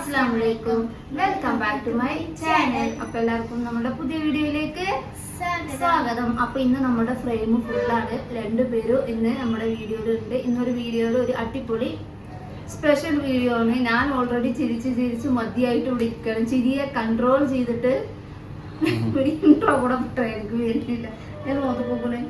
അസ്സാം വലൈക്കും welcome back to my channel അപ്പൊ എല്ലാവർക്കും നമ്മുടെ പുതിയ വീഡിയോയിലേക്ക് സ്വാഗതം. അപ്പൊ ഇന്ന് നമ്മുടെ ഫ്രെയിം ഫുള്ളാണ് രണ്ടുപേരും ഇന്ന് നമ്മുടെ വീഡിയോയിലുണ്ട്. ഇന്നൊരു വീഡിയോയിൽ ഒരു അടിപൊളി സ്പെഷ്യൽ വീഡിയോ ആണ്. ഞാൻ ഓൾറെഡി ചിരിച്ച് ചിരിച്ച് മതിയായിട്ട് ഇവിടെ ഇരിക്കണം ചിരിയെ കൺട്രോൾ ചെയ്തിട്ട് ഇൻട്രോ കൂടെ എനിക്ക് വരുന്നില്ല ഞാൻ നോക്കിപ്പോക്കണേ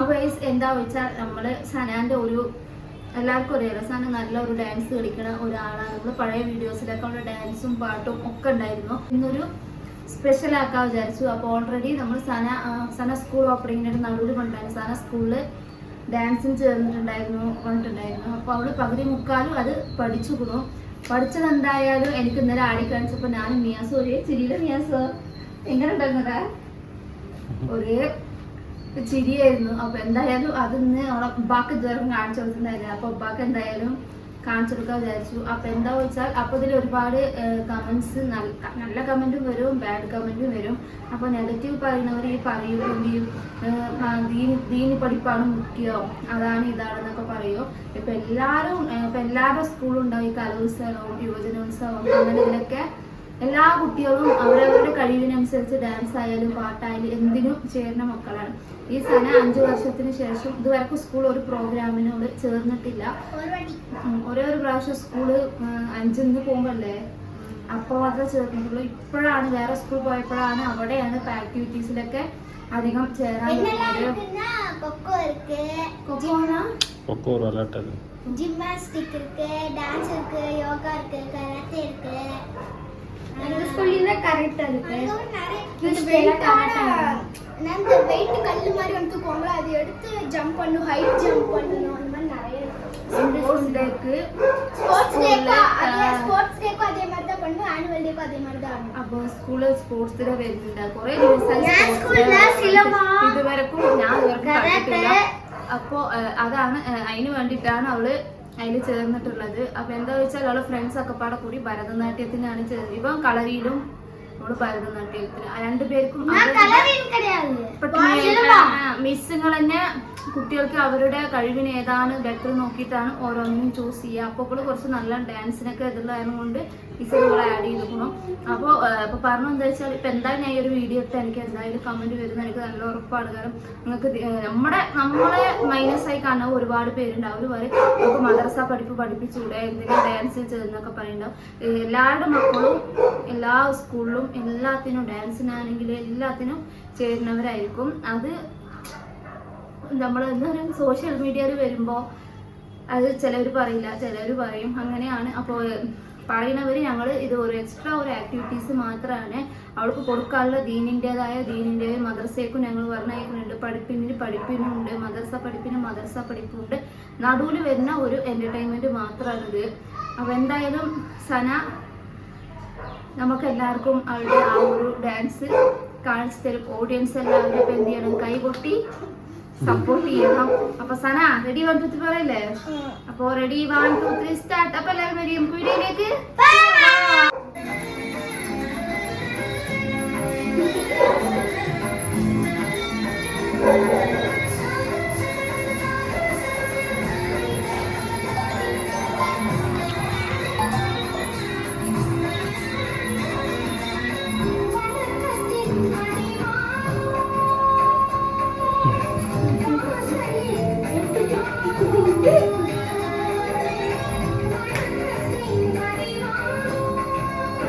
അപ്പൊ എന്താ വെച്ചാൽ നമ്മൾ സനാന്റെ ഒരു എല്ലാവർക്കും ഒരേ സന നല്ല ഒരു ഡാൻസ് കളിക്കണ ഒരാളാണ്. നമ്മൾ പഴയ വീഡിയോസിലൊക്കെ ഉള്ള ഡാൻസും പാട്ടും ഒക്കെ ഉണ്ടായിരുന്നു. ഇന്നൊരു സ്പെഷ്യൽ ആക്കാൻ വിചാരിച്ചു. അപ്പോൾ ഓൾറെഡി നമ്മൾ സന സന സ്കൂൾ ഓപ്പണിങ്ങിന്റെ നടുവിൽ കൊണ്ടായിരുന്നു സന സ്കൂളിൽ ഡാൻസും ചേർന്നിട്ടുണ്ടായിരുന്നു കൊണ്ടിട്ടുണ്ടായിരുന്നു അപ്പോൾ അവൾ പകുതി മുക്കാലും അത് പഠിച്ചു കൊടുക്കും പഠിച്ചത് എന്തായാലും എനിക്ക് ഇന്നലെ ആടി കാണിച്ചപ്പോൾ ഞാനും മിയാസും ഒരേ ചിരിയിലെ മിയാസ്. എങ്ങനെ ഉണ്ടായിരുന്നതാ ഒരേ ചിരിയായിരുന്നു. അപ്പൊ എന്തായാലും അതിന്ന് അവളെ ഉപ്പാക്ക് ഇതുവരെ കാണിച്ചു കൊടുത്തിട്ടുണ്ടായിരുന്നു അപ്പൊ ഉപ്പാക്ക് എന്തായാലും കാണിച്ചു കൊടുക്കാൻ വിചാരിച്ചു. അപ്പൊ എന്താ വെച്ചാൽ അപ്പൊ ഇതിൽ ഒരുപാട് കമന്റ്സ് നല്ല കമന്റും വരും ബാഡ് കമന്റും വരും. അപ്പൊ നെഗറ്റീവ് പറയുന്നവർ ഈ പറയും ദീന് ദീനി പഠിപ്പാണ് മുഖ്യം. അതാണ് ഇതാണെന്നൊക്കെ പറയൂ. ഇപ്പൊ എല്ലാരും ഏഹ്, ഇപ്പൊ എല്ലാവരുടെ സ്കൂളും ഉണ്ടാവും ഈ കലോത്സവം യുവജനോത്സവം അങ്ങനെ ഇതിലൊക്കെ എല്ലാ കുട്ടികളും അവരവരുടെ കഴിവിനനുസരിച്ച് ഡാൻസ് ആയാലും പാട്ടായാലും എന്തിനും ചേരുന്ന മക്കളാണ് ഈ സന അഞ്ചു വർഷത്തിന് ശേഷം ഇതുവരെ സ്കൂൾ ഒരു പ്രോഗ്രാമിനോട് ചേർന്നിട്ടില്ല ഉം, ഒരേ ഒരു പ്രാവശ്യം സ്കൂള് അഞ്ചിന്ന് പോകുമ്പല്ലേ അപ്പോൾ മാത്രമേ ചേർന്നിട്ടുള്ളൂ ഇപ്പോഴാണ് വേറെ സ്കൂൾ പോയപ്പോഴാണ് അവിടെയാണ് ഇപ്പൊ ആക്ടിവിറ്റീസിലൊക്കെ അധികം ചേരാൻ തുടങ്ങിയത്. கொக்கோ இருக்கு കൊക്കോണ கொக்கோ ஒரு விளையாட்டு ஜிம்னாஸ்டிக் இருக்கு டான்ஸ் இருக்கு யோகா இருக்கு கராத்தே இருக்கு எங்க ஸ்கூல்ல கரெக்டா இருக்கு அதுவும் நிறைய இந்த இந்த weight weight ஆன- அந்த வெயிட் கல்லு மாதிரி வந்து தூக்குவாங்களோ அதை எடுத்து ஜம்ப் பண்ணணும் ஹைட் ஜம்ப் பண்ணணும் அந்த மாதிரி நிறைய സ്പോർട്സ് ഡേക്ക് ஸ்போர்ட்ஸ் School டேக்கும் ல, அதே ஆ. ஸ்போர்ட்ஸ் டேக்கும் அதே மாதிரி தான் பண்ணணும் ஆனுவல் டேக்கும் அதே மாதிரி தான் ஆடணும் അപ്പൊ സ്കൂള് സ്പോർട്സ് ഡേ വരുന്നുണ്ട് കുറെ ദിവസമായി ഞാൻ sports സ്കൂളില് day വന്നിട്ട് സിലമ, ഇതുവരെക്കും ഞാൻ ഇതുവരെക്കും കരാട്ടെ. കണ്ടിട്ടില്ല അപ്പോ ഏഹ്, അതാണ് ഏഹ്, അതിന് വേണ്ടിയിട്ടാണ് അവള് അതിൽ ചേർന്നിട്ടുള്ളത്. അപ്പോൾ എന്താ വെച്ചാൽ അവളെ ഫ്രണ്ട്സൊക്കെ പാടെ കൂടി ഭരതനാട്യത്തിനാണ് ചേർന്നത്. ഇപ്പം കളരിയിലും അവൾ ഭരതനാട്യത്തിന് രണ്ടുപേർക്കും ഇപ്പൊ മിസ്സുകൾ തന്നെ കുട്ടികൾക്ക് അവരുടെ കഴിവിന് ഏതാണ് ബെറ്റർ നോക്കിയിട്ടാണ് ഓരോന്നും ചൂസ് ചെയ്യുക. അപ്പോൾ ഇപ്പോൾ കുറച്ച് നല്ല ഡാൻസിനൊക്കെ ഇതുള്ളതായത് കൊണ്ട് മിസ്സുകൾ ആഡ് ചെയ്തിരിക്കണം അപ്പോൾ ഇപ്പോൾ പറഞ്ഞു എന്താ വെച്ചാൽ ഇപ്പം എന്തായാലും ഞാൻ ഈ ഒരു വീഡിയോ ഇട്ട് എനിക്ക് എന്തായാലും കമന്റ് വരുന്ന എനിക്ക് നല്ല ഉറപ്പാണ്. കാരണം നിങ്ങൾക്ക് നമ്മുടെ നമ്മളെ മൈനസ് ആയി കാണുന്ന ഒരുപാട് പേരുണ്ട്. അവർ പറയും നമുക്ക് മദ്രസ പഠിപ്പ് പഠിപ്പിച്ചൂടെ? എന്തെങ്കിലും ഡാൻസ് ചെയ്തെന്നൊക്കെ പറയുന്നുണ്ടാവും എല്ലാവരുടെ മക്കളും എല്ലാ സ്കൂളിലും എല്ലാത്തിനും ഡാൻസിനാണെങ്കിലും എല്ലാത്തിനും ചേരുന്നവരായിരിക്കും. അത് നമ്മൾ എന്താ സോഷ്യൽ മീഡിയയിൽ വരുമ്പോൾ അത് ചിലവർ പറയില്ല ചിലവർ പറയും. അങ്ങനെയാണ്. അപ്പോൾ പറയുന്നവർ ഞങ്ങൾ ഇത് ഒരു എക്സ്ട്രാ ഒരു ആക്ടിവിറ്റീസ് മാത്രമാണ് അവൾക്ക് കൊടുക്കാനുള്ള ദീനിന്റെതായ ദീനിന്റെ മദ്രസയ്ക്കും ഞങ്ങൾ പറഞ്ഞയക്കുന്നുണ്ട്. പഠിപ്പിന് പഠിപ്പിനുണ്ട് മദ്രസ പഠിപ്പിന് മദ്രസ പഠിപ്പുണ്ട്. നടുവിൽ വരുന്ന ഒരു എന്റർടൈൻമെന്റ് മാത്രമാണിത് അപ്പോൾ എന്തായാലും സന നമുക്ക് എല്ലാവർക്കും അവളുടെ ആ ഒരു ഡാൻസ് കാണിച്ചു തരും ഓഡിയൻസ് എല്ലാവരും ഇപ്പൊ എന്ത് ചെയ്യണം? കൈകൊട്ടി സപ്പോർട്ട് ചെയ്യണം. അപ്പൊ Sana ready one two three പറയല്ലേ? അപ്പൊ ready one two three start അപ്പൊ എല്ലാവരും വരും നമുക്ക് വീഡിയോയിലേക്ക് Thank you.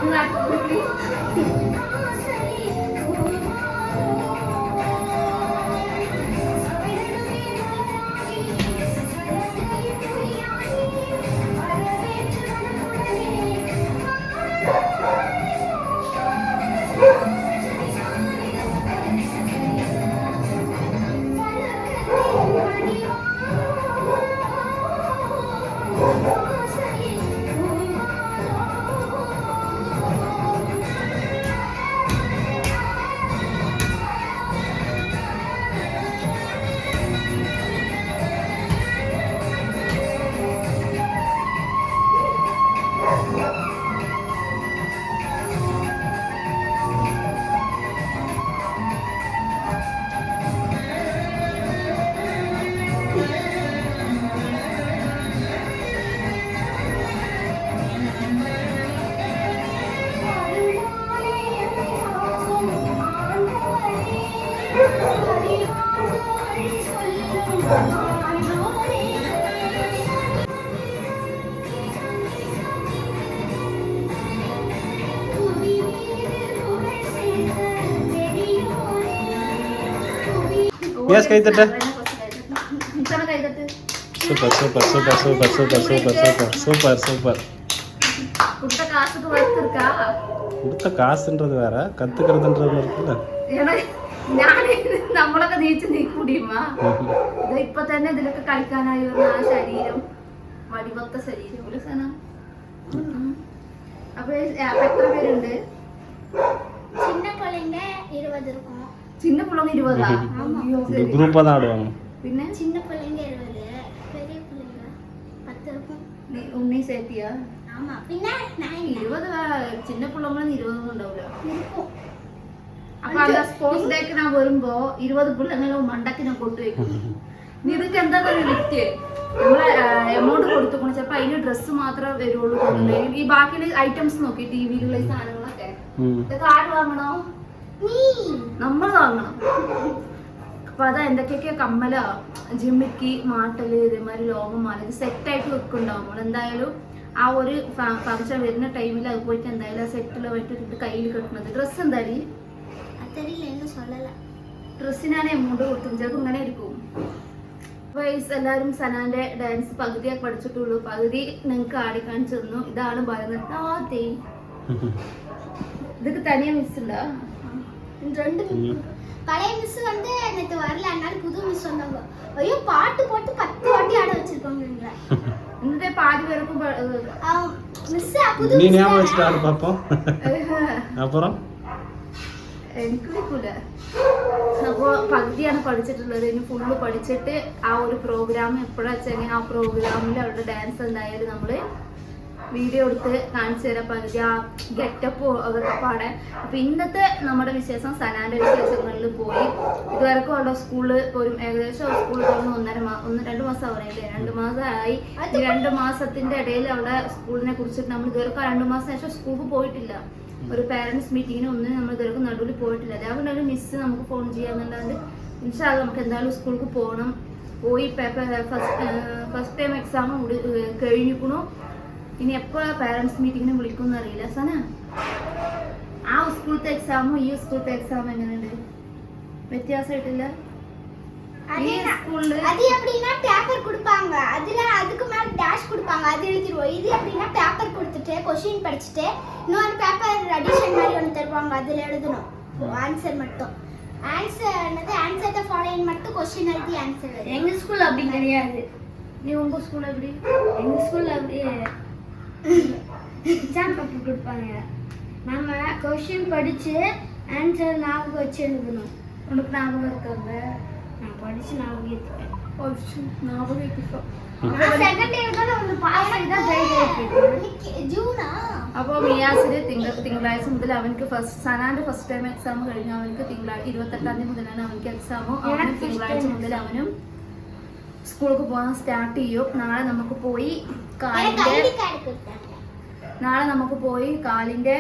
Thank you. Yes കൈത്തട്ട് super super super super super super super super super കൊടുത്ത കാസുണ്ടത് വേറെ കത്തുക്കരുതുണ്ടത് இருக்குல்ல നമ്മളൊക്കെ ജയിച്ചു നീക്കൂടിയുമ്മാ ഇപ്പൊ തന്നെ ഇതിലൊക്കെ കളിക്കാനായി വന്ന ആ ശരീരം വടിവത്ത ശരീരം. അപ്പൊ എത്ര പേരുണ്ട്? சின்ன பிள்ளைங்க இருபதா ഇരുപത് പിള്ളേങ്ങളും മണ്ടക്കിനെ കൊണ്ടുവയ്ക്കും ഇതൊക്കെ എന്താ ലിറ്റ് നമ്മൾ എമൗണ്ട് കൊടുത്തുകൊണ്ട് ചിലപ്പോ അതിന് ഡ്രസ്സ് മാത്രമേ വരുള്ളൂ. ഈ ഐറ്റംസ് നോക്കി ടി വിയിലുള്ള സാധനങ്ങളൊക്കെ. ഇതൊക്കെ ആര് വാങ്ങണോ? നമ്മൾ വാങ്ങണം. അപ്പൊ അതാ എന്തൊക്കെയൊക്കെ കമ്മല ജിമ്മിക്ക് മാട്ടൽ ഇതേമാതിരി ലോകമാല ഇത് സെറ്റായിട്ട് വെക്കുന്നുണ്ടാവും. നമ്മൾ എന്തായാലും ആ ഒരു ഫംഗ്ഷൻ വരുന്ന ടൈമിൽ അത് പോയിട്ട് എന്തായാലും ആ സെറ്റിൽ പോയിട്ട് കയ്യിൽ കിട്ടുന്നത് ഡ്രസ്സ് എന്തായാലും ഡ്രസ്സിനാണ് എമൗണ്ട് കൊടുത്തു ചിലപ്പോൾ ഇങ്ങനെ ഇരിക്കും വൈസ് എല്ലാവരും സനാന്റെ ഡാൻസ് പകുതിയെ പഠിച്ചിട്ടുള്ളൂ. പകുതി നിങ്ങൾക്ക് ആടി കാണിച്ചു തന്നു. ഇതാണ് ഭയന്നിട്ട് ആ തേ ഇതൊക്കെ തനിയെ മിസ് ரெண்டு பழைய மிஸ் வந்து நேற்று வரல அதனால புது மிஸ் வந்தாங்க ஐயோ பாட்டு போட்டு பத்து வாட்டி ஆட வச்சிருக்காங்க எங்களை എന്നിട്ട് പാതി പേർക്കും மிஸ் புது நீ miss ஞாபகம் தானே? வச்சுட்டு ஆடு பார்ப்போம் அப்புறம் എനിക്ക് വിളിക്കൂല അപ്പോ പകുതിയാണ് പഠിച്ചിട്ടുള്ളത് ഇനി ഫുള്ള് പഠിച്ചിട്ട് ആ ഒരു പ്രോഗ്രാം എപ്പോഴാ വെച്ചാൽ ആ പ്രോഗ്രാമിൽ അവരുടെ ഡാൻസ് എന്തായാലും നമ്മള് വീഡിയോ എടുത്ത് കാണിച്ചു തരാം. പകുതി ആ ഗെറ്റപ്പ് അതൊക്കെ പാടെ. അപ്പൊ ഇന്നത്തെ നമ്മുടെ വിശേഷം സനാന്റെ വിശേഷങ്ങളിൽ പോയി. ഇതുവരെക്കും അവിടെ സ്കൂളിൽ പോലും ഏകദേശം സ്കൂളിൽ തുറന്ന് ഒന്നര മാസം ഒന്ന് രണ്ട് മാസം ആവണല്ലേ രണ്ട് മാസമായി. ഈ രണ്ട് മാസത്തിന്റെ ഇടയിൽ അവിടെ സ്കൂളിനെ കുറിച്ചിട്ട് നമ്മൾ ഇതുവരെ രണ്ട് മാസം ശേഷം സ്കൂളിൽ പോയിട്ടില്ല. ഒരു പാരന്റ്സ് മീറ്റിങ്ങിന് ഒന്നും നമ്മൾ ഇതുവരെ നടുവിൽ പോയിട്ടില്ല. അതേപോലെ ഒരു മിസ് നമുക്ക് ഫോൺ ചെയ്യാന്നുള്ളത് ഇൻഷാൽ നമുക്ക് എന്തായാലും സ്കൂൾക്ക് പോകണം പോയി paper first first time exam കഴിഞ്ഞിക്കണു ഇനി എപ്പോഴാ പാരന്റ്സ് മീറ്റിങ്ങിന് വിളിക്കുമെന്ന് അറിയില്ല സന ആ സ്കൂളത്തെ എക്സാമും ഈ സ്കൂളത്തെ എക്സാം എങ്ങനെയുണ്ട് വ്യത്യാസമായിട്ടില്ല ഈ அது സ്കൂളില് அது எப்படின்னா பேப்பர் கொடுப்பாங்க அதுல அதுக்கு மேல டேஷ் கொடுப்பாங்க அது எழுதிருவோம் இது எப்படின்னா பேப்பர் கொடுத்துட்டு கொஸ்டின் படிச்சுட்டு இன்னொரு பேப்பர் அடிஷன் மாதிரி ஒன்று தருவாங்க அதுல எழுதணும் ஆன்சர் மட்டும் ஆன்சர் என்னது ஆன்சர் ஃபாலோயின் மட்டும் கொஸ்டின் எழுதி ஆன்சர் எங்க ஸ்கூல்ல அப்படி கிடையாது நீ உங்க ஸ்கூல் எப்படி எங்க ஸ்கூல்ல அப்படியே எக்ஸாம் பேப்பர் கொடுப்பாங்க நம்ம கொஸ்டின் படிச்சு ஆன்சர் ஞாபகம் வச்சு எழுதணும் உனக்கு ஞாபகம் இருக்காங்க நான் படிச்சு ஞாபகம் ஏற்றுப்பேன் ஞாபகம் ഇരിക്കും. செகண்ட் இயர் தான் வந்து ஜூனா അപ്പൊ മിയാസിന് തിങ്കൾ തിങ്കളാഴ്ച മുതൽ അവനക്ക് ഫസ്റ്റ് സനാന്റെ ഫസ്റ്റ് ടൈം എക്സാം കഴിഞ്ഞു അവനക്ക് തിങ്കളാഴ്ച ഇരുപത്തെട്ടാം തീയതി മുതലാണ് അവനക്ക് എക്സാമും അവന് first തിങ്കളാഴ്ച time മുതൽ അവനും സ്കൂൾക്ക് പോകാൻ സ്റ്റാർട്ട് ചെയ്യും നാളെ നമുക്ക് പോയി எனக்கு കാലിന്റെ ஐடி கார்டு கொடுத்தாங்க നാളെ നമുക്ക് പോയി കാലിന്റെ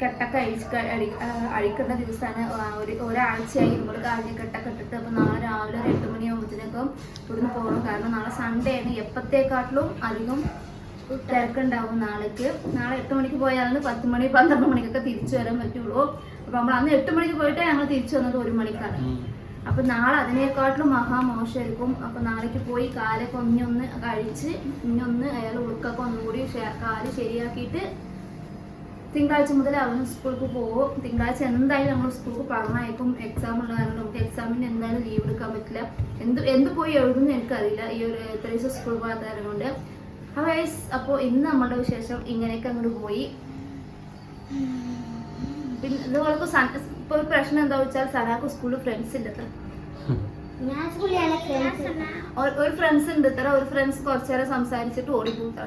കെട്ടൊക്കെ അഴിച്ച് അഴി ആ, അഴിക്കേണ്ട ദിവസമാണ് ഒരു ഒരാഴ്ചയായി നമ്മൾ കാലിന് കെട്ടൊക്കെ ഇട്ടിട്ട്. അപ്പൊ നാളെ രാവിലെ ഒരു എട്ട് മണിയാകുമ്പോഴത്തേക്കും ഇവിടുന്ന് പോകണം കാരണം നാളെ സൺഡേ ആണ്. എപ്പത്തേക്കാട്ടിലും അധികം തിരക്കുണ്ടാവും നാളേക്ക്. നാളെ എട്ട് മണിക്ക് പോയാലാണ് പത്ത് മണി പന്ത്രണ്ട് മണിക്കൊക്കെ തിരിച്ചു വരാൻ പറ്റുള്ളൂ. അപ്പോൾ നമ്മൾ അന്ന് എട്ട് മണിക്ക് പോയിട്ട് ഞങ്ങൾ തിരിച്ചു വന്നത് ഒരു മണിക്കാണ്. അപ്പൊ നാളെ അതിനേക്കാട്ടിലും മഹാമോശമായിരിക്കും. അപ്പൊ നാളേക്ക് പോയി കാലൊക്കെ ഒന്നൊന്ന് കഴിച്ച് ഇന്നൊന്ന് അയാൾ ഉറുക്കൊക്കെ ഒന്നുകൂടി കാൽ ശരിയാക്കിയിട്ട് തിങ്കളാഴ്ച മുതൽ അവന് സ്കൂൾക്ക് പോകും. തിങ്കളാഴ്ച എന്തായാലും നമ്മൾ സ്കൂൾക്ക് പറഞ്ഞയക്കും എക്സാം ഉള്ള കാരണം. നമുക്ക് എക്സാമിന് എന്തായാലും ലീവ് എടുക്കാൻ പറ്റില്ല. എന്ത് എന്ത് പോയി എഴുതുന്നു എനിക്കറിയില്ല. ഈ ഒരു എത്ര ദിവസം സ്കൂൾ പോകാത്ത കൊണ്ട്. അപ്പോൾ അപ്പോൾ ഇന്ന് നമ്മളുടെ വിശേഷം ഇങ്ങനെയൊക്കെ അങ്ങോട്ട് പോയി. പിന്നെ നിങ്ങൾക്ക് ഇപ്പൊ ഒരു പ്രശ്നം എന്താ വെച്ചാൽ സനാക്ക് സ്കൂളിൽ ഫ്രണ്ട്സ് ഇല്ല ഒരു ഫ്രണ്ട്സ് ഉണ്ട് ഇത്ര. ഒരു ഫ്രണ്ട്സ് കുറച്ചേരം സംസാരിച്ചിട്ട് ഓടിപ്പോത്ര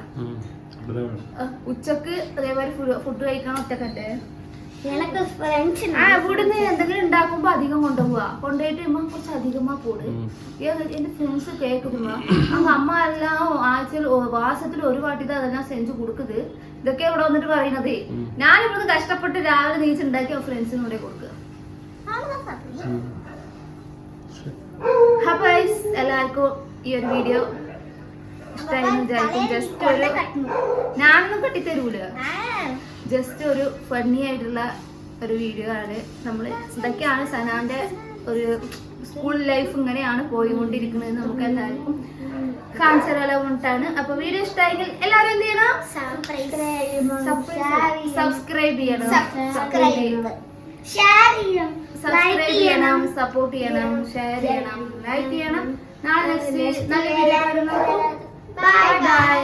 ഉച്ചയ്ക്ക് അതേപോലെ ഫുഡ് കഴിക്കാൻ ഒറ്റക്കല്ലേ? എനക്ക് ഫ്രണ്ട്സ് ആ ഇവിടുന്ന് എന്തെങ്കിലും ഉണ്ടാക്കുമ്പോ അധികം കൊണ്ടുപോവാ. കൊണ്ടുപോയിട്ട് ഇമ്മ കുറച്ച് അധികമാ കൂട്. എന്റെ ഫ്രണ്ട്സ് കേക്കുമ്പോ അങ്ങ് അമ്മ എല്ലാം ആഴ്ചയിൽ മാസത്തിൽ ഒരു വാട്ടിത് അതെല്ലാം സെഞ്ച് കൊടുക്കുന്നത് ഇതൊക്കെ ഇവിടെ വന്നിട്ട് പറയുന്നത്. ഞാൻ ഇവിടുന്ന് കഷ്ടപ്പെട്ട് രാവിലെ നീച്ചുണ്ടാക്കി ആ ഫ്രണ്ട്സിനും കൂടെ കൊടുക്കുക അപ്പൊ എല്ലാവർക്കും ഈ ഒരു വീഡിയോ ഇഷ്ടമായി വിചാരിക്കും ജസ്റ്റ് ഒരു ഞാനൊന്നും കെട്ടിത്തരൂല. ജസ്റ്റ് ഒരു ഫണ്ണി ആയിട്ടുള്ള ഒരു വീഡിയോ ആണ്. നമ്മൾ ഇതൊക്കെയാണ് സനാന്റെ ഒരു സ്കൂൾ ലൈഫ് ഇങ്ങനെയാണ് പോയിക്കൊണ്ടിരിക്കുന്നത് നമുക്ക് എന്തായാലും കാണിച്ചു തരാൻ അപ്പൊ വീഡിയോ ഇഷ്ടമായെങ്കിൽ എല്ലാവരും എന്ത് ചെയ്യണം? സബ്സ്ക്രൈബ് ചെയ്യണം. സബ്സ്ക്രൈബ് ചെയ്യണം. സബ്സ്ക്രൈബ് ചെയ്യണം. സപ്പോർട്ട് ചെയ്യണം. ഷെയർ ചെയ്യണം. ലൈക്ക് ചെയ്യണം. നാളെ നെക്സ്റ്റ് നല്ല വീഡിയോ ബൈ ബൈ